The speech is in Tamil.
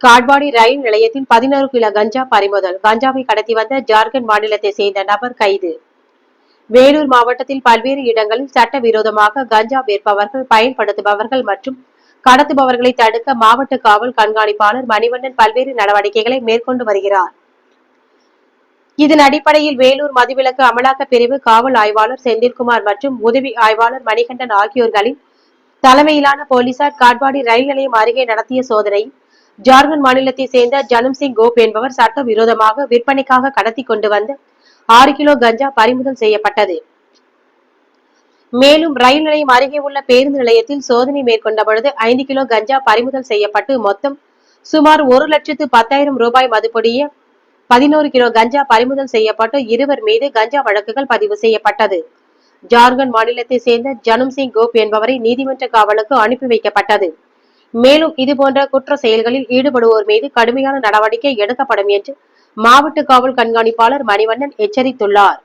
காட்பாடி ரயில் நிலையத்தில் பதினாறு கிலோ கஞ்சா பறிமுதல். கஞ்சாவை கடத்தி வந்த ஜார்க்கண்ட் மாநிலத்தை சேர்ந்த நபர் கைது. வேலூர் மாவட்டத்தில் பல்வேறு இடங்களில் சட்டவிரோதமாக கஞ்சா விற்பவர்கள் பயன்படுத்துபவர்கள் மற்றும் கடத்துபவர்களை தடுக்க மாவட்ட காவல் கண்காணிப்பாளர் மணிவண்ணன் பல்வேறு நடவடிக்கைகளை மேற்கொண்டு வருகிறார். இதன் அடிப்படையில் வேலூர் மதுவிலக்கு அமலாக்க பிரிவு காவல் ஆய்வாளர் செந்தில்குமார் மற்றும் உதவி ஆய்வாளர் மணிகண்டன் ஆகியோர்களின் தலைமையிலான போலீசார் காட்பாடி ரயில் நிலையம் அருகே நடத்திய சோதனை ஜார்க்கண்ட் மாநிலத்தை சேர்ந்த ஜனம் சிங் கோப் என்பவர் சட்ட விரோதமாக விற்பனைக்காக கடத்தி கொண்டு வந்த ஆறு கிலோ கஞ்சா பறிமுதல் செய்யப்பட்டது. மேலும் ரயில் நிலையம் அருகே உள்ள பேருந்து நிலையத்தில் சோதனை மேற்கொண்ட பொழுது ஐந்து கிலோ கஞ்சா பறிமுதல் செய்யப்பட்டு மொத்தம் சுமார் ஒரு லட்சத்து பத்தாயிரம் ரூபாய் மதிப்புடைய பதினோரு கிலோ கஞ்சா பறிமுதல் செய்யப்பட்டு இருவர் மீது கஞ்சா வழக்குகள் பதிவு செய்யப்பட்டது. ஜார்க்கண்ட் மாநிலத்தை சேர்ந்த ஜனம் சிங் கோப் என்பவரை நீதிமன்ற காவலுக்கு அனுப்பி வைக்கப்பட்டது. மேலும் இதுபோன்ற குற்ற செயல்களில் ஈடுபடுவோர் மீது கடுமையான நடவடிக்கை எடுக்கப்படும் என்று மாவட்ட காவல் கண்காணிப்பாளர் மணிவண்ணன் எச்சரித்துள்ளார்.